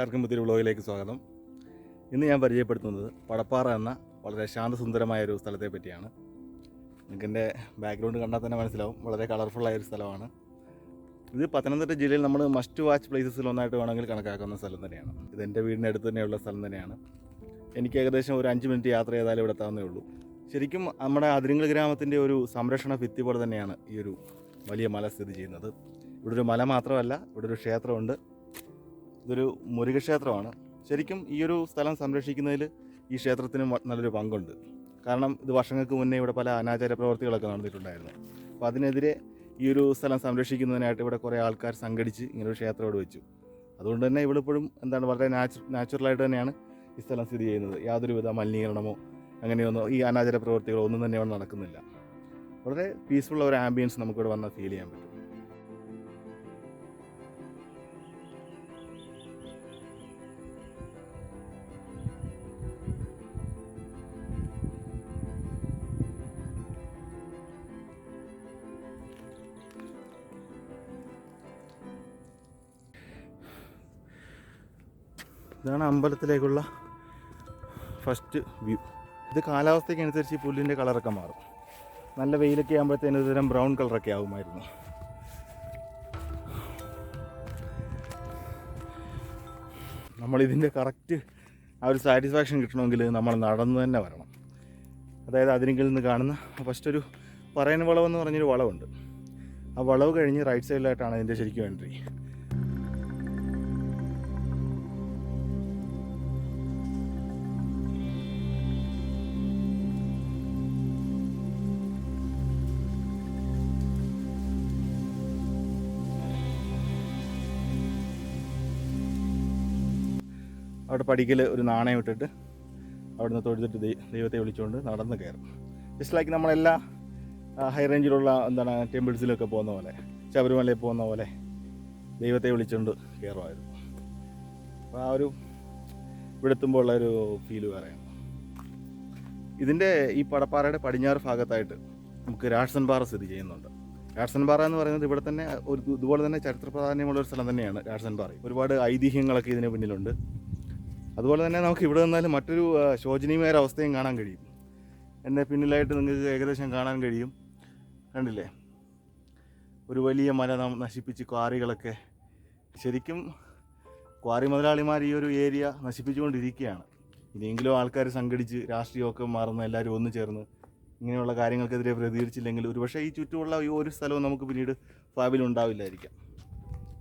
എല്ലാവർക്കും പുതിയൊരു വ്ളോഗിലേക്ക് സ്വാഗതം. ഇന്ന് ഞാൻ പരിചയപ്പെടുത്തുന്നത് പടപ്പാറ എന്ന വളരെ ശാന്തസുന്ദരമായ ഒരു സ്ഥലത്തെ പറ്റിയാണ്. നിങ്ങൾക്ക് എന്റെ ബാക്ക്ഗ്രൗണ്ട് കണ്ടാൽ തന്നെ മനസ്സിലാവും. വളരെ കളർഫുള്ളായ ഒരു സ്ഥലമാണ്. ഇത് പത്തനംതിട്ട ജില്ലയിൽ നമ്മൾ മസ്റ്റ് വാച്ച് പ്ലേസസിൽ ഒന്നായിട്ട് വേണമെങ്കിൽ കണക്കാക്കുന്ന സ്ഥലം തന്നെയാണ്. ഇത് എന്റെ വീടിന്റെ അടുത്ത് തന്നെയുള്ള സ്ഥലം തന്നെയാണ്. എനിക്ക് ഏകദേശം ഒരു അഞ്ച് മിനിറ്റ് യാത്ര ചെയ്താലേ ഇവിടെ എത്താവുന്നേ ഉള്ളൂ. ശരിക്കും നമ്മുടെ അതിരിങ്ങൾ ഗ്രാമത്തിന്റെ ഒരു സംരക്ഷണ ഭിത്തി പോലെ തന്നെയാണ് ഈ ഒരു വലിയ മല സ്ഥിതി ചെയ്യുന്നത്. ഇവിടെ ഒരു മല മാത്രമല്ല ഇവിടെ ഒരു ക്ഷേത്രമുണ്ട്. ഇതൊരു മുരുകക്ഷേത്രമാണ്. ശരിക്കും ഈ ഒരു സ്ഥലം സംരക്ഷിക്കുന്നതിൽ ഈ ക്ഷേത്രത്തിന് നല്ലൊരു പങ്കുണ്ട്. കാരണം ഇത് വർഷങ്ങൾക്ക് മുന്നേ ഇവിടെ പല അനാചാര പ്രവർത്തികളൊക്കെ നടന്നിട്ടുണ്ടായിരുന്നു. അപ്പോൾ അതിനെതിരെ ഈ ഒരു സ്ഥലം സംരക്ഷിക്കുന്നതിനായിട്ട് ഇവിടെ കുറേ ആൾക്കാർ സംഘടിച്ച് ഇങ്ങനൊരു ക്ഷേത്രം ഇവിടെ വെച്ചു. അതുകൊണ്ട് തന്നെ ഇവിടെ ഇപ്പോഴും എന്താണ് വളരെ നാച്ചു നാച്ചുറലായിട്ട് തന്നെയാണ് ഈ സ്ഥലം സ്ഥിതി ചെയ്യുന്നത്. യാതൊരുവിധ മലിനീകരണമോ അങ്ങനെയൊന്നോ ഈ അനാചാര പ്രവർത്തികളോ ഒന്നും തന്നെ ഇവിടെ നടക്കുന്നില്ല. വളരെ പീസ്ഫുള്ള ഒരു ആംബിയൻസ് നമുക്കിവിടെ വന്നാൽ ഫീൽ ചെയ്യാൻ പറ്റും. ഇതാണ് അമ്പലത്തിലേക്കുള്ള ഫസ്റ്റ് വ്യൂ ഇത് കാലാവസ്ഥയ്ക്ക് അനുസരിച്ച് ഈ പുല്ലിന്റെ കളറൊക്കെ മാറും. നല്ല വെയിലൊക്കെ ആകുമ്പോഴത്തേന് ഒരുതരം ബ്രൗൺ കളറൊക്കെ ആകുമായിരുന്നു നമ്മളിതിന്റെ കറക്റ്റ് ആ ഒരു സാറ്റിസ്ഫാക്ഷൻ കിട്ടണമെങ്കിൽ നമ്മൾ നടന്നു തന്നെ വരണം. അതായത് അതിരിങ്കിൽ നിന്ന് കാണുന്ന ഫസ്റ്റ് ഒരു പറയൻ വളവെന്ന് പറഞ്ഞൊരു വളവുണ്ട് ആ വളവ് കഴിഞ്ഞ് റൈറ്റ് സൈഡിലായിട്ടാണ് അതിന്റെ ശരിക്കും എൻട്രി അവിടെ പടിക്കൽ ഒരു നാണയം ഇട്ടിട്ട് അവിടുന്ന് തൊഴുതിട്ട് ദൈവത്തെ വിളിച്ചുകൊണ്ട് നടന്ന് കയറും. ജസ്റ്റ് ലൈക്ക് നമ്മളെല്ലാ ഹൈ റേഞ്ചിലുള്ള എന്താണ് ടെമ്പിൾസിലൊക്കെ പോകുന്ന പോലെ ശബരിമലയിൽ പോകുന്ന പോലെ ദൈവത്തെ വിളിച്ചുകൊണ്ട് കയറുമായിരുന്നു. അപ്പോൾ ആ ഒരു ഇവിടെ എത്തുമ്പോൾ ഉള്ള ഒരു ഫീൽ വേറെയാണ്. ഇതിന്റെ ഈ പടപ്പാറയുടെ പടിഞ്ഞാറ് ഭാഗത്തായിട്ട് നമുക്ക് രാഷ്സൻ പാറ സ്ഥിതി ചെയ്യുന്നുണ്ട്. രാഷ്സൻ പാറ എന്ന് പറയുന്നത് ഇവിടെ തന്നെ ഒരു ഇതുപോലെ തന്നെ ചരിത്ര പ്രാധാന്യമുള്ള ഒരു സ്ഥലം തന്നെയാണ് രാഷ്സൻ പാറ. ഒരുപാട് ഐതിഹ്യങ്ങളൊക്കെ ഇതിന് പിന്നിലുണ്ട്. അതുപോലെ തന്നെ നമുക്ക് ഇവിടെ നിന്നാലും മറ്റൊരു ശോചനീയമായ അവസ്ഥയും കാണാൻ കഴിയും. എന്റെ പിന്നിലായിട്ട് നിങ്ങൾക്ക് ഏകദേശം കാണാൻ കഴിയും. കണ്ടില്ലേ? ഒരു വലിയ മല നാം നശിപ്പിച്ച് ക്വാറികളൊക്കെ ശരിക്കും ക്വാറി മുതലാളിമാർ ഈ ഒരു ഏരിയ നശിപ്പിച്ചുകൊണ്ടിരിക്കുകയാണ്. ഇനിയെങ്കിലും ആൾക്കാർ സംഘടിച്ച് രാഷ്ട്രീയമൊക്കെ മാറുന്ന എല്ലാവരും ഒന്നു ചേർന്ന് ഇങ്ങനെയുള്ള കാര്യങ്ങൾക്കെതിരെ പ്രതികരിച്ചില്ലെങ്കിൽ ഒരുപക്ഷെ ഈ ചുറ്റുമുള്ള ഈ ഒരു സ്ഥലവും നമുക്ക് പിന്നീട് ഭാവിയിൽ ഉണ്ടാവില്ലായിരിക്കാം.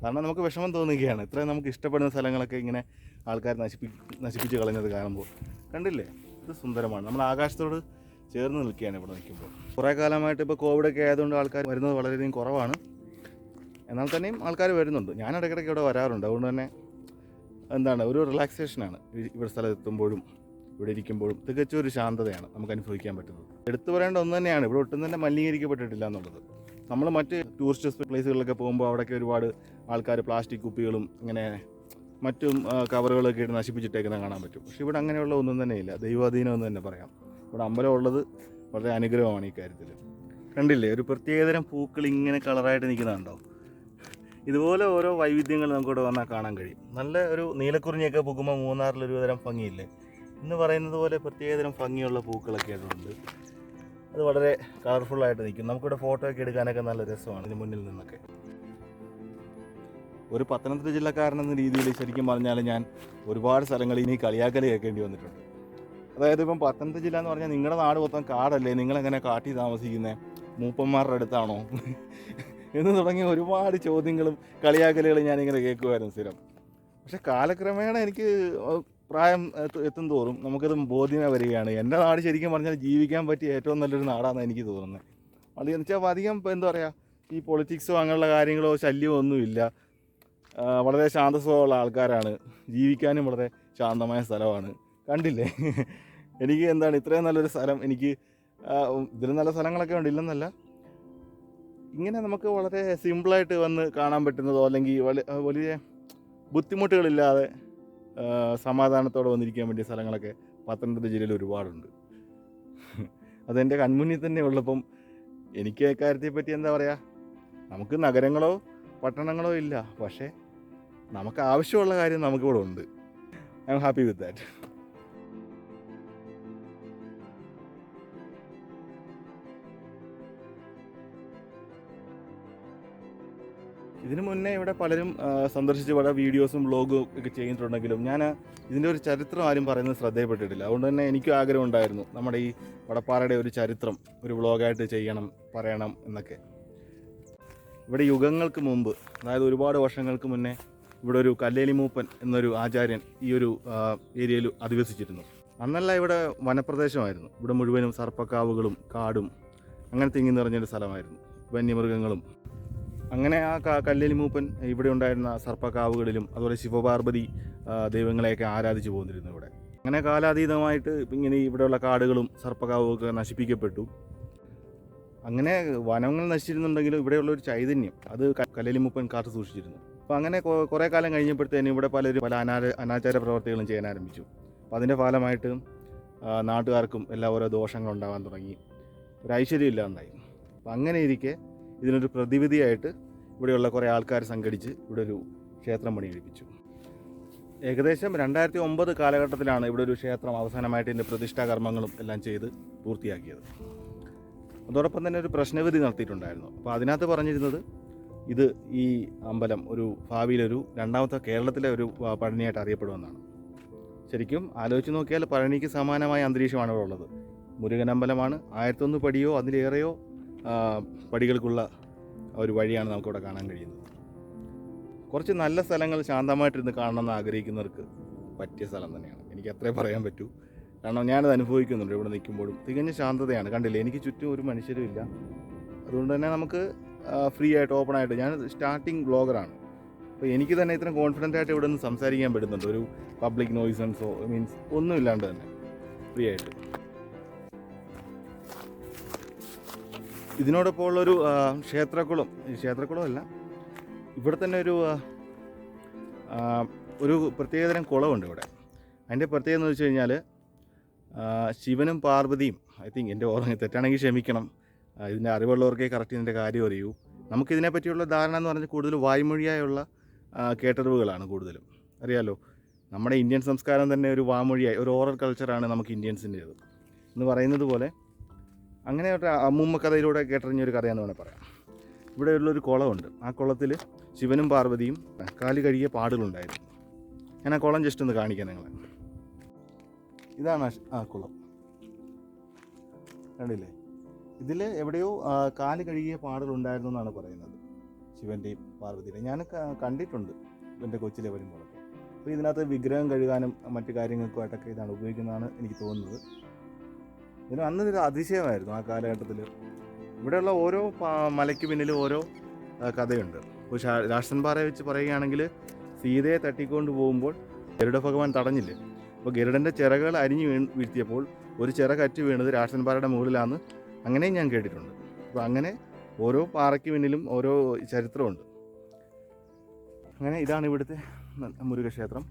കാരണം നമുക്ക് വിഷമം തോന്നുകയാണ്. ഇത്രയും നമുക്ക് ഇഷ്ടപ്പെടുന്ന സ്ഥലങ്ങളൊക്കെ ഇങ്ങനെ ആൾക്കാർ നശിപ്പി നശിപ്പിച്ച് കളഞ്ഞത് കാണുമ്പോൾ കണ്ടില്ലേ? ഇത് സുന്ദരമാണ്. നമ്മൾ ആകാശത്തോട് ചേർന്ന് നിൽക്കുകയാണ് ഇവിടെ നിൽക്കുമ്പോൾ. കുറേ കാലമായിട്ട് ഇപ്പോൾ കോവിഡൊക്കെ ആയതുകൊണ്ട് ആൾക്കാർ വരുന്നത് വളരെയധികം കുറവാണ്. എന്നാൽ തന്നെയും ആൾക്കാർ വരുന്നുണ്ട്. ഞാൻ ഇടയ്ക്കിടയ്ക്ക് ഇവിടെ വരാറുണ്ട്. അതുകൊണ്ട് തന്നെ എന്താണ് ഒരു റിലാക്സേഷനാണ് ഇവിടെ സ്ഥലത്തെത്തുമ്പോഴും ഇവിടെ ഇരിക്കുമ്പോഴും തികച്ചും ഒരു ശാന്തതയാണ് നമുക്ക് അനുഭവിക്കാൻ പറ്റുന്നത്. എടുത്തു പറയേണ്ട ഒന്ന് തന്നെയാണ്. ഇവിടെ ഒട്ടും തന്നെ മലിനീകരിക്കപ്പെട്ടിട്ടില്ല എന്നുള്ളത്. നമ്മൾ മറ്റ് ടൂറിസ്റ്റ് പ്ലേസുകളിലൊക്കെ പോകുമ്പോൾ അവിടെയൊക്കെ ഒരുപാട് ആൾക്കാർ പ്ലാസ്റ്റിക് കുപ്പികളും ഇങ്ങനെ മറ്റും കവറുകളൊക്കെ ഇട്ട് നശിപ്പിച്ചിട്ടേക്കുന്നത് കാണാൻ പറ്റും. പക്ഷേ ഇവിടെ അങ്ങനെയുള്ള ഒന്നും തന്നെ ഇല്ല. ദൈവാധീനം എന്ന് തന്നെ പറയാം. ഇവിടെ അമ്പലം ഉള്ളത് വളരെ അനുഗ്രഹമാണ് ഈ കാര്യത്തിൽ കണ്ടില്ലേ? ഒരു പ്രത്യേകതരം പൂക്കൾ ഇങ്ങനെ കളറായിട്ട് നിൽക്കുന്നുണ്ടോ ഇതുപോലെ ഓരോ വൈവിധ്യങ്ങൾ നമുക്കിവിടെ വന്നാൽ കാണാൻ കഴിയും. നല്ല ഒരു നീലക്കുറിഞ്ഞിയൊക്കെ പൂക്കുമ്പോൾ മൂന്നാറിൽ ഒരു തരം ഭംഗിയില്ലേ? എന്ന് പറയുന്നത് പോലെ പ്രത്യേകതരം ഭംഗിയുള്ള പൂക്കളൊക്കെ ആയിട്ടുണ്ട്. അത് വളരെ കളർഫുള്ളായിട്ട് നിൽക്കും. നമുക്കിവിടെ ഫോട്ടോ ഒക്കെ എടുക്കാനൊക്കെ നല്ല രസമാണ് ഇതിന് മുന്നിൽ നിന്നൊക്കെ. ഒരു പത്തനംതിട്ട ജില്ലക്കാരൻ എന്ന രീതിയിൽ ശരിക്കും പറഞ്ഞാൽ ഞാൻ ഒരുപാട് സ്ഥലങ്ങളിൽ ഇനി കളിയാക്കൽ കേൾക്കേണ്ടി വന്നിട്ടുണ്ട്. അതായത് ഇപ്പം പത്തനംതിട്ട ജില്ല എന്ന് പറഞ്ഞാൽ നിങ്ങളുടെ നാട് മൊത്തം കാടല്ലേ? നിങ്ങളെങ്ങനെ കാട്ടി താമസിക്കുന്നത് മൂപ്പന്മാരുടെ അടുത്താണോ? എന്ന് തുടങ്ങിയ ഒരുപാട് ചോദ്യങ്ങളും കളിയാക്കലുകളും ഞാനിങ്ങനെ കേൾക്കുമായിരുന്നു സ്ഥിരം. പക്ഷെ കാലക്രമേണ എനിക്ക് പ്രായം എത്തു- തോറും നമുക്കത് ബോധ്യമേ വരികയാണ്. എന്റെ നാട് ശരിക്കും പറഞ്ഞാൽ ജീവിക്കാൻ പറ്റിയ ഏറ്റവും നല്ലൊരു നാടാണെന്ന് എനിക്ക് തോന്നുന്നത്. എന്ന് വെച്ചാൽ അധികം എന്താ പറയുക ഈ പൊളിറ്റിക്സോ അങ്ങനെയുള്ള കാര്യങ്ങളോ ശല്യമോ ഒന്നുമില്ല വളരെ ശാന്ത സ്വഭാവമുള്ള ആൾക്കാരാണ്. ജീവിക്കാനും വളരെ ശാന്തമായ സ്ഥലമാണ്. കണ്ടില്ലേ? എനിക്ക് എന്താണ് ഇത്രയും നല്ലൊരു സ്ഥലം എനിക്ക് ഇതിലും നല്ല സ്ഥലങ്ങളൊക്കെ ഉണ്ട്. ഇല്ലെന്നല്ല. ഇങ്ങനെ നമുക്ക് വളരെ സിമ്പിളായിട്ട് വന്ന് കാണാൻ പറ്റുന്നതോ അല്ലെങ്കിൽ വലിയ ബുദ്ധിമുട്ടുകളില്ലാതെ സമാധാനത്തോടെ വന്നിരിക്കാൻ വേണ്ടിയ സ്ഥലങ്ങളൊക്കെ പത്തനംതിട്ട ജില്ലയിൽ ഒരുപാടുണ്ട്. അതെന്റെ കൺമുന്നിൽ തന്നെ ഉള്ളപ്പം എനിക്ക് കാര്യത്തെ പറ്റി എന്താ പറയുക നമുക്ക് നഗരങ്ങളോ പട്ടണങ്ങളോ ഇല്ല. പക്ഷേ നമുക്ക് ആവശ്യമുള്ള കാര്യം നമുക്കിവിടെ ഉണ്ട്. I am happy with that ഇതിനു മുന്നേ ഇവിടെ പലരും സന്ദർശിച്ച് പല വീഡിയോസും ബ്ലോഗും ഒക്കെ ചെയ്തിട്ടുണ്ടെങ്കിലും ഞാൻ ഇതിന്റെ ഒരു ചരിത്രം ആരും പറയുന്നത് ശ്രദ്ധയപ്പെട്ടിട്ടില്ല അതുകൊണ്ട് തന്നെ എനിക്കും ആഗ്രഹം ഉണ്ടായിരുന്നു. നമ്മുടെ ഈ വടപ്പാറയുടെ ഒരു ചരിത്രം ഒരു വ്ളോഗായിട്ട് ചെയ്യണം പറയണം എന്നൊക്കെ. ഇവിടെ യുഗങ്ങൾക്ക് മുമ്പ് അതായത് ഒരുപാട് വർഷങ്ങൾക്ക് മുന്നേ ഇവിടെ ഒരു കല്ലേലി മൂപ്പൻ എന്നൊരു ആചാര്യൻ ഈ ഒരു ഏരിയയിൽ അധിവസിച്ചിരുന്നു. അന്നല്ല ഇവിടെ വനപ്രദേശമായിരുന്നു. ഇവിടെ മുഴുവനും സർപ്പക്കാവുകളും കാടും അങ്ങനെ തിങ്ങി നിറഞ്ഞൊരു സ്ഥലമായിരുന്നു. വന്യമൃഗങ്ങളും. അങ്ങനെ ആ കല്ലേലി മൂപ്പൻ ഇവിടെ ഉണ്ടായിരുന്ന സർപ്പക്കാവുകളിലും അതുപോലെ ശിവപാർവതി ദൈവങ്ങളെയൊക്കെ ആരാധിച്ചു പോന്നിരുന്നു ഇവിടെ. അങ്ങനെ കാലാതീതമായിട്ട് ഇങ്ങനെ ഇവിടെയുള്ള കാടുകളും സർപ്പക്കാവും ഒക്കെ നശിപ്പിക്കപ്പെട്ടു. അങ്ങനെ വനങ്ങൾ നശിച്ചിരുന്നുണ്ടെങ്കിലും ഇവിടെയുള്ള ഒരു ചൈതന്യം അത് കല്ലേലി മൂപ്പൻ കാത്തു സൂക്ഷിച്ചിരുന്നു. അപ്പോൾ അങ്ങനെ കുറേ കാലം കഴിഞ്ഞപ്പോഴത്തേനും ഇവിടെ പലരും പല അനാ അനാചാര പ്രവർത്തികളും ചെയ്യാൻ ആരംഭിച്ചു. അപ്പോൾ അതിന്റെ ഫലമായിട്ട് നാട്ടുകാർക്കും എല്ലാം ഓരോ ദോഷങ്ങൾ ഉണ്ടാകാൻ തുടങ്ങി. ഒരു ഐശ്വര്യം ഇല്ലാണ്ടായി അപ്പം അങ്ങനെ ഇരിക്കെ ഇതിനൊരു പ്രതിവിധിയായിട്ട് ഇവിടെയുള്ള കുറേ ആൾക്കാർ സംഘടിച്ച് ഇവിടെ ഒരു ക്ഷേത്രം പണിയെടുപ്പിച്ചു. ഏകദേശം രണ്ടായിരത്തി ഒമ്പത് കാലഘട്ടത്തിലാണ് ഇവിടെ ഒരു ക്ഷേത്രം അവസാനമായിട്ട് ഇതിന്റെ പ്രതിഷ്ഠാ കർമ്മങ്ങളും എല്ലാം ചെയ്ത് പൂർത്തിയാക്കിയത്. അതോടൊപ്പം തന്നെ ഒരു പ്രശ്നവിധി നടത്തിയിട്ടുണ്ടായിരുന്നു. അപ്പോൾ അതിനകത്ത് പറഞ്ഞിരുന്നത് ഇത് ഈ അമ്പലം ഒരു ഭാവിയിലൊരു രണ്ടാമത്തെ കേരളത്തിലെ ഒരു പഴനിയായിട്ട് അറിയപ്പെടുമെന്നാണ്. ശരിക്കും ആലോചിച്ച് നോക്കിയാൽ പഴനിക്ക് സമാനമായ അന്തരീക്ഷമാണ് ഇവിടെ ഉള്ളത്. മുരുകൻ അമ്പലമാണ് ആയിരത്തൊന്ന് പടിയോ അതിലേറെയോ പടികൾക്കുള്ള ഒരു വഴിയാണ് നമുക്കിവിടെ കാണാൻ കഴിയുന്നത്. കുറച്ച് നല്ല സ്ഥലങ്ങൾ ശാന്തമായിട്ടിരുന്ന് കാണണമെന്ന് ആഗ്രഹിക്കുന്നവർക്ക് പറ്റിയ സ്ഥലം തന്നെയാണ്. എനിക്ക് അത്രേ പറയാൻ പറ്റൂ. കാരണം ഞാനത് അനുഭവിക്കുന്നുണ്ട്. ഇവിടെ നിൽക്കുമ്പോഴും തികഞ്ഞ ശാന്തതയാണ്. കണ്ടില്ലേ? എനിക്ക് ചുറ്റും ഒരു മനുഷ്യരും ഇല്ല. അതുകൊണ്ട് തന്നെ നമുക്ക് ഫ്രീ ആയിട്ട് ഓപ്പൺ ആയിട്ട്. ഞാൻ സ്റ്റാർട്ടിങ് ബ്ലോഗറാണ് അപ്പോൾ എനിക്ക് തന്നെ ഇത്രയും കോൺഫിഡന്റ് ആയിട്ട് ഇവിടെ നിന്ന് സംസാരിക്കാൻ പറ്റുന്നുണ്ട്. ഒരു പബ്ലിക് നോയ്സൻസോ മീൻസ് ഒന്നും ഇല്ലാണ്ട് തന്നെ. ഫ്രീ ആയിട്ട്. ഇതിനോടൊപ്പം ഉള്ളൊരു ക്ഷേത്രക്കുളം ഈ ക്ഷേത്രക്കുളം അല്ല ഇവിടെ തന്നെ ഒരു ഒരു പ്രത്യേകതരം കുളമുണ്ട് ഇവിടെ. അതിന്റെ പ്രത്യേകത എന്ന് വെച്ച് കഴിഞ്ഞാൽ ശിവനും പാർവതിയും ഐ തിങ്ക് എന്റെ ഓർമ്മ തെറ്റാണെങ്കിൽ ക്ഷമിക്കണം ഇതിന്റെ അറിവുള്ളവർക്കേ കറക്റ്റ് ഇതിന്റെ കാര്യം അറിയൂ. നമുക്കിതിനെ പറ്റിയുള്ള ധാരണ എന്ന് പറഞ്ഞാൽ കൂടുതൽ വായ്മൊഴിയായുള്ള കേട്ടറിവുകളാണ് കൂടുതലും. അറിയാലോ? നമ്മുടെ ഇന്ത്യൻ സംസ്കാരം തന്നെ ഒരു വാമൊഴിയായി ഒരു ഓറൽ കൾച്ചറാണ് നമുക്ക് ഇന്ത്യൻസിന്റേത്. എന്ന് പറയുന്നത് പോലെ അങ്ങനെ ഒരു അമ്മൂമ്മ കഥയിലൂടെ കേട്ടറിഞ്ഞ ഒരു കഥയെന്ന് വേണേൽ പറയാം. ഇവിടെ ഉള്ളൊരു കുളമുണ്ട്. ആ കുളത്തിൽ ശിവനും പാർവതിയും കാൽ കഴുകിയ പാടുകളുണ്ടായിരുന്നു. ഞാൻ ആ കുളം ജസ്റ്റ് ഒന്ന് കാണിക്കാം നിങ്ങളെ. ഇതാണ് ആ കുളം. കണ്ടില്ലേ? ഇതിൽ എവിടെയോ കാൽ കഴുകിയ പാടുകളുണ്ടായിരുന്നു എന്നാണ് പറയുന്നത്. ശിവന്റെയും പാർവതിയുടെയും ഞാൻ കണ്ടിട്ടുണ്ട് എന്റെ കൊച്ചിലെ വരുമ്പോഴൊക്കെ. അപ്പോൾ ഇതിനകത്ത് വിഗ്രഹം കഴുകാനും മറ്റു കാര്യങ്ങൾക്കുമായിട്ടൊക്കെ ഇതാണ് ഉപയോഗിക്കുന്നതാണ് എനിക്ക് തോന്നുന്നത്. ഇതിന് അന്നൊരു അതിശയമായിരുന്നു ആ കാലഘട്ടത്തിൽ ഇവിടെയുള്ള ഓരോ മലയ്ക്ക് പിന്നിലും ഓരോ കഥയുണ്ട്. ഇപ്പോൾ രാഷ്ട്രൻപാറയെ രാഷ്ട്രൻ പാറയെ വെച്ച് പറയുകയാണെങ്കിൽ സീതയെ തട്ടിക്കൊണ്ട് പോകുമ്പോൾ ഗരുഡ ഭഗവാൻ തടഞ്ഞില്ലേ? അപ്പോൾ ഗരുഡന്റെ ചിറകുകൾ അരിഞ്ഞു വീണ് വീഴ്ത്തിയപ്പോൾ ഒരു ചിറ കറ്റ് വീണത് രാഷ്ട്രൻ പാറയുടെ അങ്ങനെയും ഞാൻ കേട്ടിട്ടുണ്ട്. അപ്പോൾ അങ്ങനെ ഓരോ പാറയ്ക്ക് പിന്നിലും ഓരോ ചരിത്രമുണ്ട്. അങ്ങനെ ഇതാണ് ഇവിടുത്തെ മുരുകക്ഷേത്രം.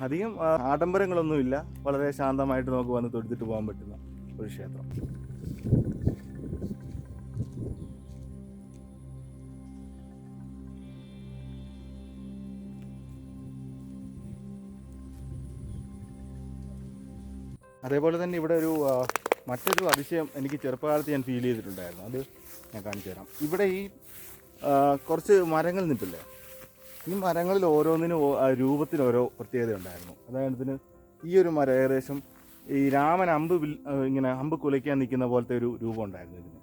അധികം ആഡംബരങ്ങളൊന്നുമില്ല. വളരെ ശാന്തമായിട്ട് നമുക്ക് വന്ന് തൊടുത്തിട്ട് പോകാൻ പറ്റുന്ന ഒരു ക്ഷേത്രം. അതേപോലെ തന്നെ ഇവിടെ ഒരു മറ്റൊരു അതിശയം എനിക്ക് ചെറുപ്പകാലത്ത് ഞാൻ ഫീൽ ചെയ്തിട്ടുണ്ടായിരുന്നു. അത് ഞാൻ കാണിച്ചു തരാം. ഇവിടെ ഈ കുറച്ച് മരങ്ങൾ നിൽപ്പില്ലേ? ഈ മരങ്ങളിൽ ഓരോന്നിനും രൂപത്തിൽ ഓരോ പ്രത്യേകത ഉണ്ടായിരുന്നു. അതായത് ഈ ഒരു മരം ഏകദേശം ഈ രാമൻ അമ്പ് ഇങ്ങനെ അമ്പ് കുലയ്ക്കാൻ നിൽക്കുന്ന പോലത്തെ ഒരു രൂപം ഉണ്ടായിരുന്നു ഇതിന്.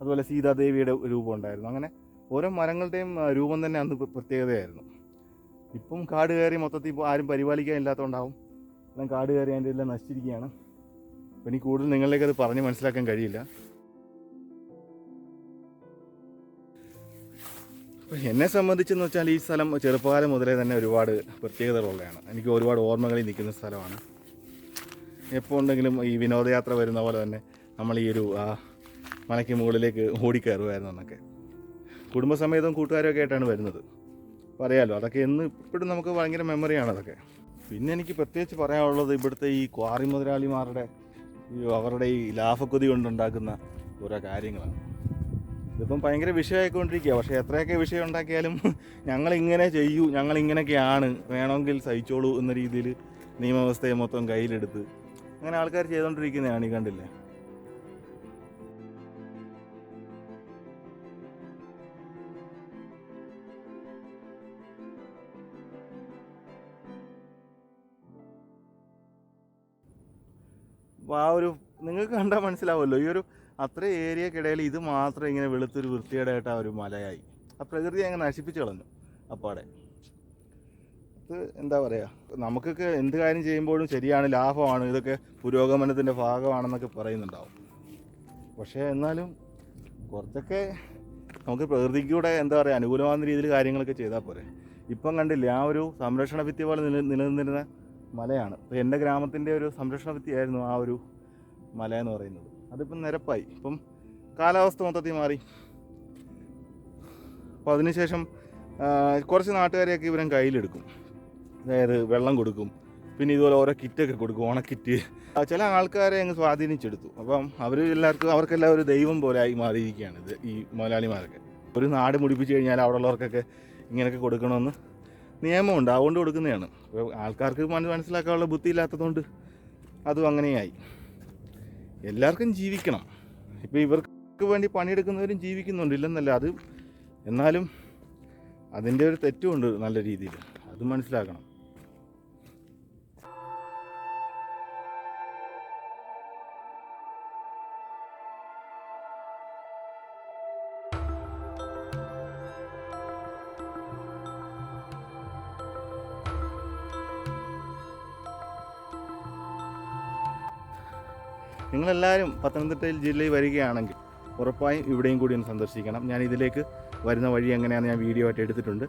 അതുപോലെ സീതാദേവിയുടെ രൂപം ഉണ്ടായിരുന്നു. അങ്ങനെ ഓരോ മരങ്ങളുടെയും രൂപം തന്നെ അന്ന് പ്രത്യേകതയായിരുന്നു. ഇപ്പം കാട് കയറി മൊത്തത്തിൽ ഇപ്പോൾ ആരും പരിപാലിക്കാൻ ഇല്ലാത്തതുകൊണ്ടാവും. എല്ലാം കാട് കയറി അതിന്റെ എല്ലാം നശിച്ചിരിക്കുകയാണ്. അപ്പം എനിക്ക് കൂടുതൽ നിങ്ങളിലേക്ക് അത് പറഞ്ഞ് മനസ്സിലാക്കാൻ കഴിയില്ല. അപ്പോൾ എന്നെ സംബന്ധിച്ചെന്ന് വെച്ചാൽ ഈ സ്ഥലം ചെറുപ്പകാലം മുതലേ തന്നെ ഒരുപാട് പ്രത്യേകതകളുള്ളതാണ് എനിക്ക് ഒരുപാട് ഓർമ്മകളിൽ നിൽക്കുന്ന സ്ഥലമാണ്. എപ്പോൾ ഉണ്ടെങ്കിലും ഈ വിനോദയാത്ര വരുന്ന പോലെ തന്നെ നമ്മൾ ഈ ഒരു മലയ്ക്ക് മുകളിലേക്ക് ഓടിക്കയറുമായിരുന്നു എന്നൊക്കെ കുടുംബസമേതവും കൂട്ടുകാരും ഒക്കെ ആയിട്ടാണ് വരുന്നത്. അപ്പോൾ അറിയാലോ അതൊക്കെ എന്ന് ഇപ്പോഴും നമുക്ക് ഭയങ്കര മെമ്മറിയാണ് അതൊക്കെ. പിന്നെ എനിക്ക് പ്രത്യേകിച്ച് പറയാനുള്ളത് ഇവിടുത്തെ ഈ ക്വാറി മുതലാളിമാരുടെ ഈ അവരുടെ ഈ ലാഭക്കൊതി കൊണ്ടുണ്ടാക്കുന്ന ഓരോ കാര്യങ്ങളാണ്. ഇതിപ്പം ഭയങ്കര വിഷയമായിക്കൊണ്ടിരിക്കുക പക്ഷേ എത്രയൊക്കെ വിഷയം ഉണ്ടാക്കിയാലും ഞങ്ങളിങ്ങനെ ചെയ്യൂ ഞങ്ങളിങ്ങനെയൊക്കെയാണ്. വേണമെങ്കിൽ സഹിച്ചോളൂ എന്ന രീതിയിൽ നിയമവ്യവസ്ഥയെ മൊത്തം കയ്യിലെടുത്ത് അങ്ങനെ ആൾക്കാർ ചെയ്തുകൊണ്ടിരിക്കുന്നതാണ് ഈ കണ്ടില്ലേ? ആ ഒരു നിങ്ങൾക്ക് കണ്ടാൽ മനസ്സിലാവുമല്ലോ. ഈ ഒരു അത്ര ഏരിയക്കിടയിൽ ഇത് മാത്രം ഇങ്ങനെ വെളുത്തൊരു വൃത്തികേടായിട്ട് ആ ഒരു മലയായി. ആ പ്രകൃതി അങ്ങ് നശിപ്പിച്ചു കളഞ്ഞു അപ്പാടെ. ഇത് എന്താ പറയുക നമുക്കൊക്കെ എന്ത് കാര്യം ചെയ്യുമ്പോഴും ശരിയാണ് ലാഭമാണ് ഇതൊക്കെ പുരോഗമനത്തിന്റെ ഭാഗമാണെന്നൊക്കെ പറയുന്നുണ്ടാവും. പക്ഷേ എന്നാലും കുറച്ചൊക്കെ നമുക്ക് പ്രകൃതിക്കൂടെ എന്താ പറയുക അനുകൂലമാകുന്ന രീതിയിൽ കാര്യങ്ങളൊക്കെ ചെയ്താൽ പോരെ. ഇപ്പം കണ്ടില്ലേ ആ ഒരു സംരക്ഷണ ഭിത്തി പോലെ നില നിലനിന്നിരുന്ന മലയാണ്. എന്റെ ഗ്രാമത്തിന്റെ ഒരു സംരക്ഷണ ഭിത്തിയായിരുന്നു ആ ഒരു മല എന്ന് പറയുന്നത്. അതിപ്പം നിരപ്പായി. ഇപ്പം കാലാവസ്ഥ മൊത്തത്തിൽ മാറി. അപ്പോൾ അതിനുശേഷം കുറച്ച് നാട്ടുകാരെയൊക്കെ ഇവരും കയ്യിലെടുക്കും. അതായത് വെള്ളം കൊടുക്കും. പിന്നെ ഇതുപോലെ ഓരോ കിറ്റൊക്കെ കൊടുക്കും ഓണക്കിറ്റ്. ചില ആൾക്കാരെ അങ്ങ് സ്വാധീനിച്ചെടുത്തു. അപ്പം അവർ എല്ലാവർക്കും അവർക്കെല്ലാം ഒരു ദൈവം പോലെ ആയി മാറിയിരിക്കുകയാണ് ഇത് ഈ മലയാളിമാരൊക്കെ. ഒരു നാട് മുടിപ്പിച്ച് കഴിഞ്ഞാൽ അവിടെ ഉള്ളവർക്കൊക്കെ ഇങ്ങനെയൊക്കെ കൊടുക്കണമെന്ന് നിയമമുണ്ട്. അതുകൊണ്ട് കൊടുക്കുന്നതാണ്. ആൾക്കാർക്ക് മനസ്സിലാക്കാനുള്ള ബുദ്ധി ഇല്ലാത്തതുകൊണ്ട് അതും അങ്ങനെയായി. എല്ലാവർക്കും ജീവിക്കണം. ഇപ്പോൾ ഇവർക്ക് വേണ്ടി പണിയെടുക്കുന്നവരും ജീവിക്കുന്നുണ്ട്. ഇല്ലെന്നല്ല അത് എന്നാലും അതിന്റെ ഒരു തെറ്റുമുണ്ട് നല്ല രീതിയിൽ. അത് മനസ്സിലാക്കണം. നിങ്ങളെല്ലാവരും പത്തനംതിട്ടയിൽ ജില്ലയിൽ വരികയാണെങ്കിൽ ഉറപ്പായും ഇവിടെയും കൂടി ഒന്ന് സന്ദർശിക്കണം. ഞാൻ ഇതിലേക്ക് വരുന്ന വഴി എങ്ങനെയാണെന്ന് ഞാൻ വീഡിയോ ആയിട്ട് എടുത്തിട്ടുണ്ട്.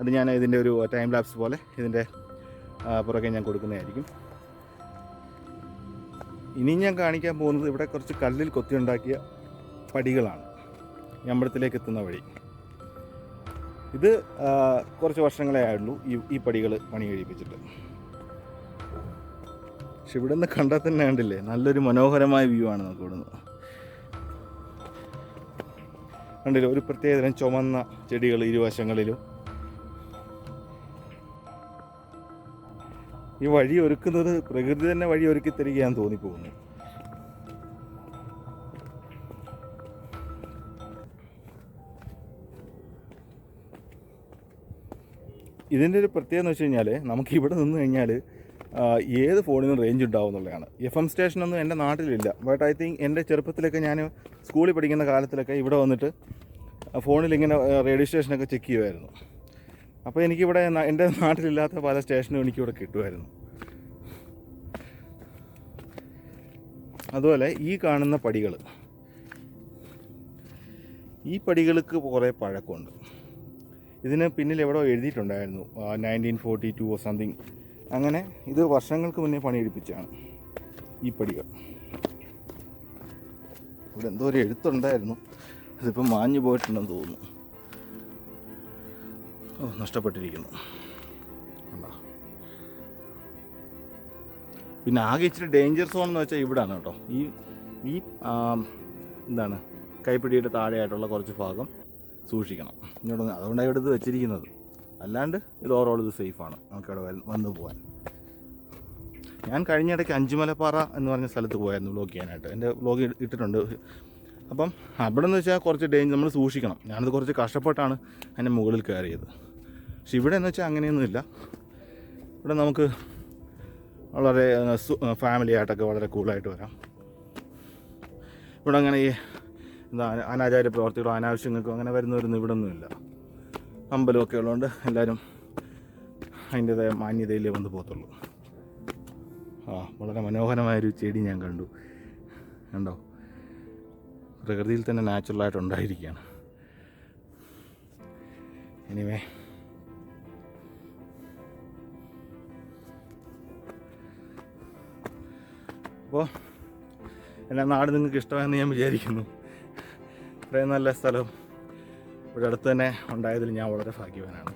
അത് ഞാൻ ഇതിന്റെ ഒരു ടൈം ലാപ്സ് പോലെ ഇതിന്റെ പുറകെ ഞാൻ കൊടുക്കുന്നതായിരിക്കും. ഇനി ഞാൻ കാണിക്കാൻ പോകുന്നത് ഇവിടെ കുറച്ച് കല്ലിൽ കൊത്തിയുണ്ടാക്കിയ പടികളാണ്. അമ്പലത്തിലേക്ക് എത്തുന്ന വഴി. ഇത് കുറച്ച് വർഷങ്ങളെ ആയുള്ളൂ ഈ ഈ പടികൾ പണി കഴിപ്പിച്ചിട്ട് പക്ഷെ ഇവിടെ നിന്ന് കണ്ടാൽ തന്നെ കണ്ടില്ലേ? നല്ലൊരു മനോഹരമായ വ്യൂ ആണ് നമുക്ക് ഇവിടുന്ന്. കണ്ടില്ലേ? ഒരു പ്രത്യേകതരം ചുമന്ന ചെടികൾ ഇരുവശങ്ങളിലും. ഈ വഴി ഒരുക്കുന്നത് പ്രകൃതി തന്നെ വഴി ഒരുക്കി തരികയാന്ന് തോന്നിപ്പോകുന്നു. ഇതിന്റെ ഒരു പ്രത്യേകത എന്ന് വെച്ച് കഴിഞ്ഞാൽ നമുക്ക് ഇവിടെ നിന്ന് കഴിഞ്ഞാൽ ഏത് ഫോണിനും റേഞ്ച് ഉണ്ടാവും എന്നുള്ളതാണ്. എഫ് എം സ്റ്റേഷനൊന്നും എന്റെ നാട്ടിലില്ല. ബട്ട് ഐ തിങ്ക് എന്റെ ചെറുപ്പത്തിലൊക്കെ ഞാൻ സ്കൂളിൽ പഠിക്കുന്ന കാലത്തിലൊക്കെ ഇവിടെ വന്നിട്ട് ഫോണിൽ ഇങ്ങനെ റേഡിയോ സ്റ്റേഷനൊക്കെ ചെക്ക് ചെയ്യുമായിരുന്നു അപ്പോൾ എനിക്കിവിടെ എന്റെ നാട്ടിലില്ലാത്ത പല സ്റ്റേഷനും എനിക്കിവിടെ കിട്ടുമായിരുന്നു അതുപോലെ ഈ കാണുന്ന പടികൾ ഈ പടികൾക്ക് കുറേ പഴക്കമുണ്ട്. ഇതിന് പിന്നിൽ എവിടെയോ എഴുതിയിട്ടുണ്ടായിരുന്നു നയന്റീൻ ഫോർട്ടി ടു സംതിങ് അങ്ങനെ ഇത് വർഷങ്ങൾക്ക് മുന്നേ പണിയെടുപ്പിച്ചാണ് ഈ പടികൾ. ഇവിടെ എന്തോ ഒരു എഴുത്തുണ്ടായിരുന്നു. അതിപ്പോൾ മാഞ്ഞു പോയിട്ടുണ്ടെന്ന് തോന്നുന്നു. ഓ നഷ്ടപ്പെട്ടിരിക്കുന്നു? പിന്നെ ആകെ ഇച്ചിരി ഡേഞ്ചർ സോൺ എന്ന് വെച്ചാൽ ഇവിടാണ് കേട്ടോ. ഈ ഈ എന്താണ് കൈപ്പിടിയുടെ താഴെയായിട്ടുള്ള കുറച്ച് ഭാഗം സൂക്ഷിക്കണം. ഇങ്ങോട്ട് അതുകൊണ്ടാണ് ഇവിടെ ഇത് വെച്ചിരിക്കുന്നത്. അല്ലാണ്ട് ഇത് ഓവറോൾ ഇത് സേഫാണ് നമുക്കവിടെ വന്ന് പോകാൻ ഞാൻ കഴിഞ്ഞിടയ്ക്ക് അഞ്ചുമലപ്പാറ എന്ന് പറഞ്ഞ സ്ഥലത്ത് പോയായിരുന്നു വ്ലോഗ് ചെയ്യാനായിട്ട്. എന്റെ വ്ലോഗ് ഇട്ടിട്ടുണ്ട്. അപ്പം അവിടെ എന്ന് വെച്ചാൽ കുറച്ച് ഡേഞ്ചർ നമ്മൾ സൂക്ഷിക്കണം. ഞാനത് കുറച്ച് കഷ്ടപ്പെട്ടാണ് അതിന്റെ മുകളിൽ കയറിയത്. പക്ഷെ ഇവിടെ എന്ന് വെച്ചാൽ അങ്ങനെയൊന്നുമില്ല ഇവിടെ നമുക്ക് വളരെ ഫാമിലി ആയിട്ടൊക്കെ വളരെ കൂളായിട്ട് വരാം. ഇവിടെ അങ്ങനെ ഈ എന്താ അനാചാര പ്രവർത്തികളോ അനാവശ്യങ്ങൾക്കോ അങ്ങനെ വരുന്നവരൊന്നും ഇവിടെ ഒന്നുമില്ല അമ്പലമൊക്കെ ഉള്ളതുകൊണ്ട് എല്ലാവരും അതിന്റെതായ മാന്യതയിലേ വന്ന് പോകത്തുള്ളൂ. ആ വളരെ മനോഹരമായൊരു ചെടി ഞാൻ കണ്ടു. കണ്ടോ? പ്രകൃതിയിൽ തന്നെ നാച്ചുറലായിട്ട് ഉണ്ടായിരിക്കുകയാണ്. എനിവേ അപ്പോൾ എല്ലാ നാട് നിങ്ങൾക്ക് ഇഷ്ടമായെന്ന് ഞാൻ വിചാരിക്കുന്നു. ഇത്രയും നല്ല സ്ഥലം. ഇവിടെ അടുത്ത് തന്നെ ഉണ്ടായതിൽ ഞാൻ വളരെ ഭാഗ്യവാനാണ്.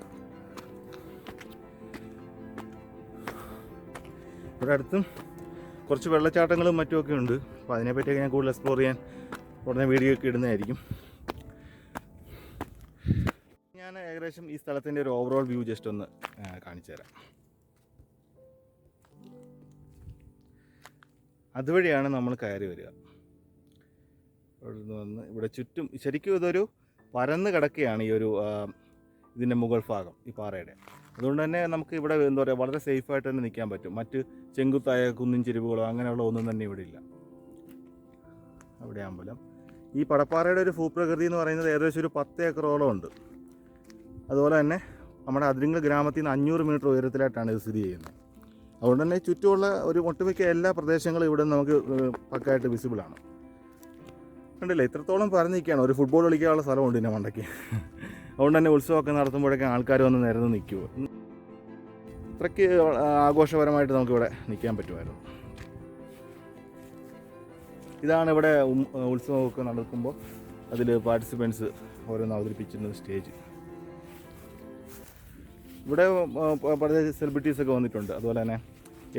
ഇവിടെ അടുത്തും കുറച്ച് വെള്ളച്ചാട്ടങ്ങളും മറ്റുമൊക്കെ ഉണ്ട്. അപ്പോൾ അതിനെപ്പറ്റിയൊക്കെ ഞാൻ കൂടുതൽ എക്സ്പ്ലോർ ചെയ്യാൻ ഉടനെ വീഡിയോ ഒക്കെ ഇടുന്നതായിരിക്കും. ഞാൻ ഏകദേശം ഈ സ്ഥലത്തിന്റെ ഒരു ഓവറോൾ വ്യൂ ജസ്റ്റ് ഒന്ന് കാണിച്ചു തരാം. അതുവഴിയാണ് നമ്മൾ കയറി വരിക. ഇവിടെ നിന്ന് വന്ന് ഇവിടെ ചുറ്റും ശരിക്കും ഇതൊരു പരന്ന് കിടക്കുകയാണ് ഈ ഒരു ഇതിന്റെ മുകൾ ഭാഗം ഈ പാറയുടെ. അതുകൊണ്ട് തന്നെ നമുക്ക് ഇവിടെ എന്താ പറയുക വളരെ സേഫായിട്ട് തന്നെ നിൽക്കാൻ പറ്റും. മറ്റ് ചെങ്കുത്തായ കുന്നിൻ ചെരുവുകളോ അങ്ങനെയുള്ള ഒന്നും തന്നെ ഇവിടെ ഇല്ല. അവിടെ അമ്പലം. ഈ പടപ്പാറയുടെ ഒരു ഭൂപ്രകൃതി എന്ന് പറയുന്നത് ഏകദേശം ഒരു പത്ത് ഏക്കറോളം ഉണ്ട്. അതുപോലെ തന്നെ നമ്മുടെ അതിരിങ്ങൾ ഗ്രാമത്തിൽ നിന്ന് അഞ്ഞൂറ് മീറ്റർ ഉയരത്തിലായിട്ടാണ് ഇത് സ്ഥിതി ചെയ്യുന്നത്. അതുകൊണ്ട് തന്നെ ചുറ്റുമുള്ള ഒരു ഒട്ടുമിക്ക എല്ലാ പ്രദേശങ്ങളും ഇവിടെ നമുക്ക് പക്കായിട്ട് വിസിബിളാണ് കണ്ടില്ലേ ഇത്രത്തോളം പറഞ്ഞിരിക്കുകയാണ്. ഒരു ഫുട്ബോൾ കളിക്കാനുള്ള സ്ഥലമുണ്ട് എന്റെ മണ്ടയ്ക്ക്. അതുകൊണ്ട് തന്നെ ഉത്സവമൊക്കെ നടത്തുമ്പോഴൊക്കെ ആൾക്കാർ വന്ന് നിരന്ന് നിൽക്കുമോ ഇത്രയ്ക്ക് ആഘോഷപരമായിട്ട് നമുക്കിവിടെ നിൽക്കാൻ പറ്റുമായിരുന്നു. ഇതാണ് ഇവിടെ ഉത്സവമൊക്കെ നടക്കുമ്പോൾ അതിൽ പാർട്ടിസിപ്പൻസ് ഓരോന്ന് അവതരിപ്പിച്ചിരുന്ന സ്റ്റേജ് ഇവിടെ പല സെലിബ്രിറ്റീസൊക്കെ വന്നിട്ടുണ്ട്. അതുപോലെ തന്നെ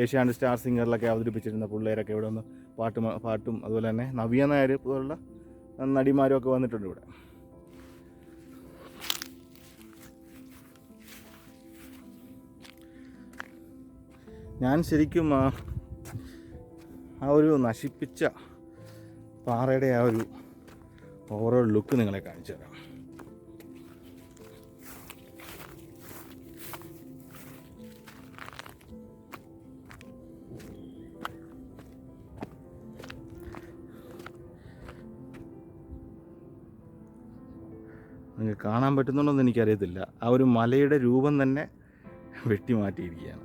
ഏഷ്യാൻഡ് സ്റ്റാർ സിംഗറിലൊക്കെ അവതരിപ്പിച്ചിരുന്ന പിള്ളേരൊക്കെ ഇവിടെ വന്ന് പാട്ട് പാട്ടും അതുപോലെ തന്നെ നവ്യ നായർ പോലുള്ള നടിമാരും ഒക്കെ വന്നിട്ടുണ്ട് ഇവിടെ. ഞാൻ ശരിക്കും ആ ഒരു നശിപ്പിച്ച പാറയുടെ ആ ഒരു ഓവറോൾ ലുക്ക് നിങ്ങളെ കാണിച്ചു തരാം. കാണാൻ പറ്റുന്നുണ്ടോയെന്ന് എനിക്കറിയത്തില്ല. ആ ഒരു മലയുടെ രൂപം തന്നെ വെട്ടിമാറ്റിയിരിക്കുകയാണ്.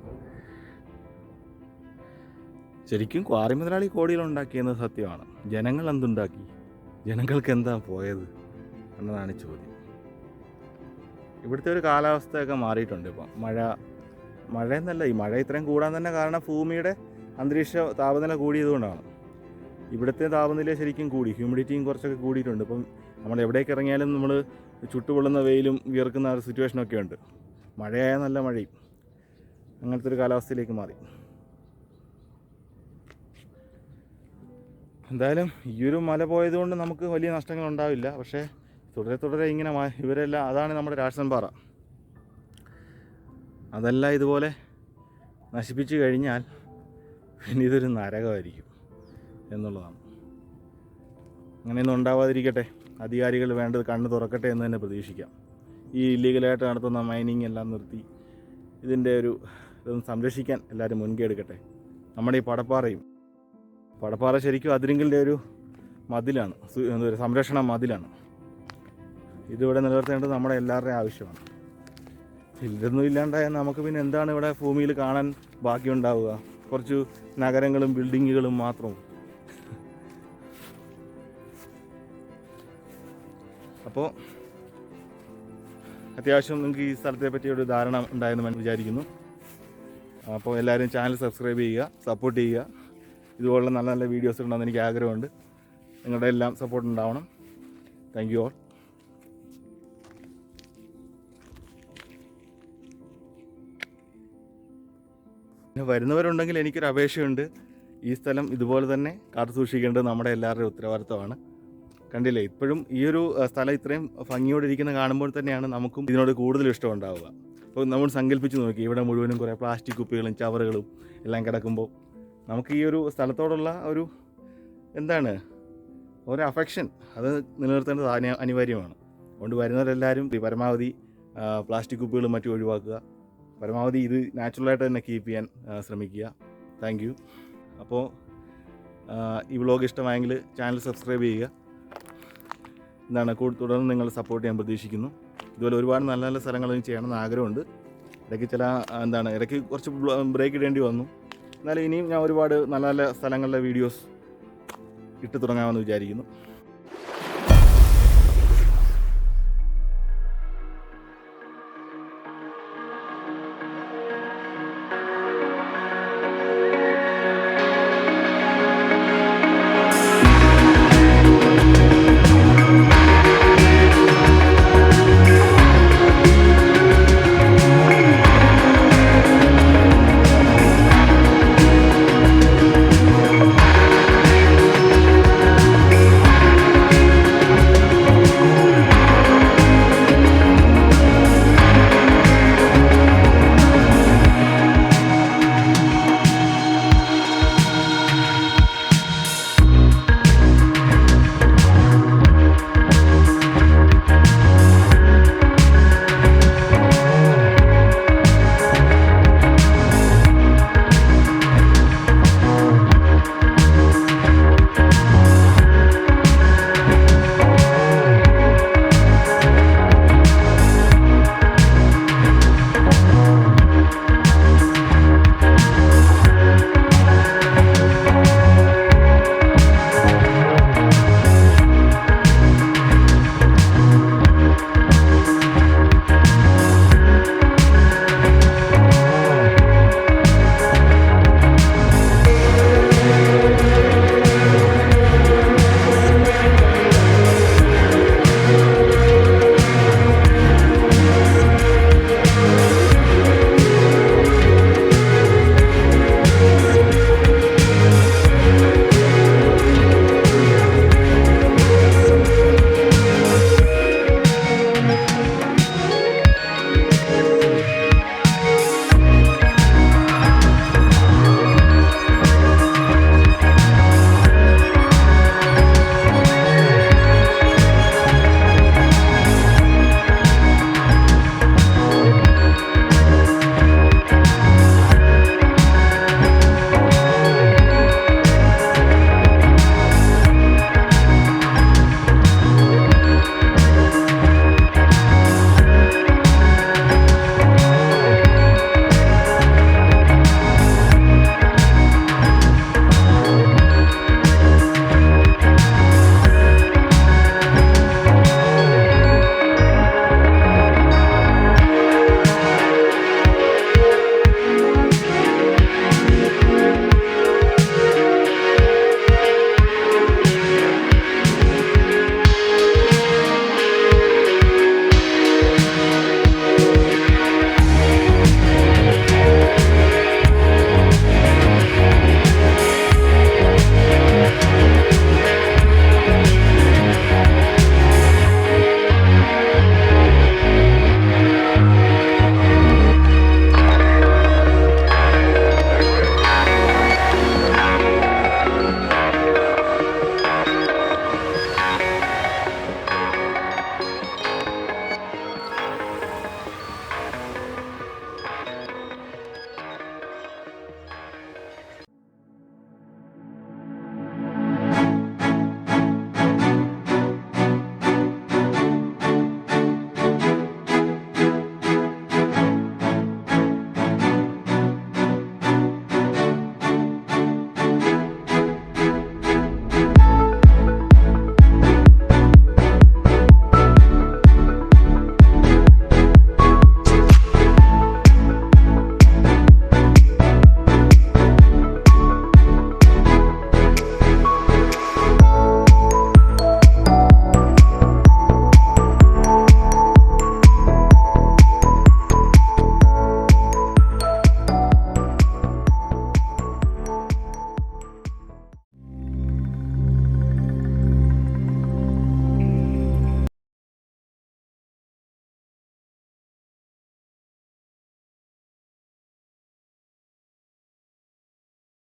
ശരിക്കും ക്വാറി മുതലാളി കോടികളുണ്ടാക്കിയെന്നത് സത്യമാണ്. ജനങ്ങൾ എന്തുണ്ടാക്കി? ജനങ്ങൾക്ക് എന്താ പോയത്? എന്നതാണ് ചോദ്യം. ഇവിടുത്തെ ഒരു കാലാവസ്ഥയൊക്കെ മാറിയിട്ടുണ്ട് ഇപ്പം. മഴ മഴ എന്നല്ല ഈ മഴ ഇത്രയും കൂടാൻ തന്നെ കാരണം ഭൂമിയുടെ അന്തരീക്ഷ താപനില കൂടിയതുകൊണ്ടാണ്. ഇവിടുത്തെ താപനില ശരിക്കും കൂടി. ഹ്യൂമിഡിറ്റിയും കുറച്ചൊക്കെ കൂടിയിട്ടുണ്ട്. ഇപ്പം നമ്മൾ എവിടേക്ക് ഇറങ്ങിയാലും നമ്മൾ ചുട്ടുപൊള്ളുന്ന വെയിലും വിയർക്കുന്ന ഒരു സിറ്റുവേഷനൊക്കെ ഉണ്ട്. മഴയായ നല്ല മഴയും. അങ്ങനത്തെ ഒരു കാലാവസ്ഥയിലേക്ക് മാറി. എന്തായാലും ഈ ഒരു മല പോയതുകൊണ്ട് നമുക്ക് വലിയ നഷ്ടങ്ങൾ ഉണ്ടാവില്ല. പക്ഷേ തുടരെ തുടരെ ഇങ്ങനെ ഇവരെല്ലാം അതാണ് നമ്മുടെ അതല്ല അതെല്ലാം ഇതുപോലെ നശിപ്പിച്ചു കഴിഞ്ഞാൽ പിന്നെ ഇതൊരു നരകമായിരിക്കും എന്നുള്ളതാണ്. അങ്ങനെയൊന്നും ഉണ്ടാവാതിരിക്കട്ടെ. അധികാരികൾ വേണ്ടത് കണ്ണ് തുറക്കട്ടെ എന്ന് തന്നെ പ്രതീക്ഷിക്കാം. ഈ ഇല്ലീഗലായിട്ട് നടത്തുന്ന മൈനിങ് എല്ലാം നിർത്തി ഇതിന്റെ ഒരു ഇതൊന്ന് സംരക്ഷിക്കാൻ എല്ലാവരും മുൻകൈ എടുക്കട്ടെ. നമ്മുടെ ഈ പടപ്പാറയും പടപ്പാറ ശരിക്കും അതിരിങ്കലിന്റെ ഒരു മതിലാണ്. പറയുക, സംരക്ഷണ മതിലാണ്. ഇതിവിടെ നിലനിർത്തേണ്ടത് നമ്മുടെ എല്ലാവരുടെയും ആവശ്യമാണ്. ഇതൊന്നും ഇല്ലാണ്ടായാൽ നമുക്ക് പിന്നെ എന്താണ് ഇവിടെ ഭൂമിയിൽ കാണാൻ ബാക്കിയുണ്ടാവുക കുറച്ച് നഗരങ്ങളും ബിൽഡിങ്ങുകളും മാത്രം. അപ്പോൾ അത്യാവശ്യം നിങ്ങൾക്ക് ഈ സ്ഥലത്തെ പറ്റി ഒരു ധാരണ ഉണ്ടായെന്ന് ഞാൻ വിചാരിക്കുന്നു. അപ്പോൾ എല്ലാവരും ചാനൽ സബ്സ്ക്രൈബ് ചെയ്യുക സപ്പോർട്ട് ചെയ്യുക. ഇതുപോലുള്ള നല്ല നല്ല വീഡിയോസ് ഉണ്ടെന്ന് എനിക്ക് ആഗ്രഹമുണ്ട്. നിങ്ങളുടെ എല്ലാം സപ്പോർട്ട് ഉണ്ടാവണം. താങ്ക് യു ഓൾ പിന്നെ വരുന്നവരുണ്ടെങ്കിൽ എനിക്കൊരു അപേക്ഷയുണ്ട്. ഈ സ്ഥലം ഇതുപോലെ തന്നെ കാത്തു സൂക്ഷിക്കേണ്ടത് നമ്മുടെ എല്ലാവരുടെയും ഉത്തരവാദിത്തമാണ് കണ്ടില്ലേ? ഇപ്പോഴും ഈ ഒരു സ്ഥലം ഇത്രയും ഭംഗിയോടെ ഇരിക്കുന്ന കാണുമ്പോൾ തന്നെയാണ് നമുക്കും ഇതിനോട് കൂടുതൽ ഇഷ്ടം ഉണ്ടാവുക അപ്പോൾ നമ്മൾ സങ്കല്പിച്ച് നോക്കി ഇവിടെ മുഴുവനും കുറേ പ്ലാസ്റ്റിക് കുപ്പികളും ചവറുകളും എല്ലാം കിടക്കുമ്പോൾ നമുക്ക് ഈ ഒരു സ്ഥലത്തോടുള്ള ഒരു എന്താണ്? ഒരു അഫെക്ഷൻ അത് നിലനിർത്തേണ്ടത് അനി- അനിവാര്യമാണ്. അതുകൊണ്ട് വരുന്നവരെല്ലാവരും പരമാവധി പ്ലാസ്റ്റിക് കുപ്പികളും മറ്റും ഒഴിവാക്കുക. പരമാവധി ഇത് നാച്ചുറലായിട്ട് തന്നെ കീപ്പ് ചെയ്യാൻ ശ്രമിക്കുക. താങ്ക് യു അപ്പോൾ ഈ വ്ളോഗ് ഇഷ്ടമായെങ്കിൽ ചാനൽ സബ്സ്ക്രൈബ് ചെയ്യുക. എന്താണ് തുടർന്ന് നിങ്ങൾ സപ്പോർട്ട് ചെയ്യാൻ പ്രതീക്ഷിക്കുന്നു. ഇതുപോലെ ഒരുപാട് നല്ല നല്ല സ്ഥലങ്ങൾ ചെയ്യണമെന്ന് ആഗ്രഹമുണ്ട്. ഇടയ്ക്ക് ചില എന്താണ് ഇടയ്ക്ക് കുറച്ച് ബ്രേക്ക് ഇടേണ്ടി വന്നു. എന്നാലും ഇനിയും ഞാൻ ഒരുപാട് നല്ല നല്ല സ്ഥലങ്ങളുടെ വീഡിയോസ് ഇട്ട് തുടങ്ങാമെന്ന് വിചാരിക്കുന്നു.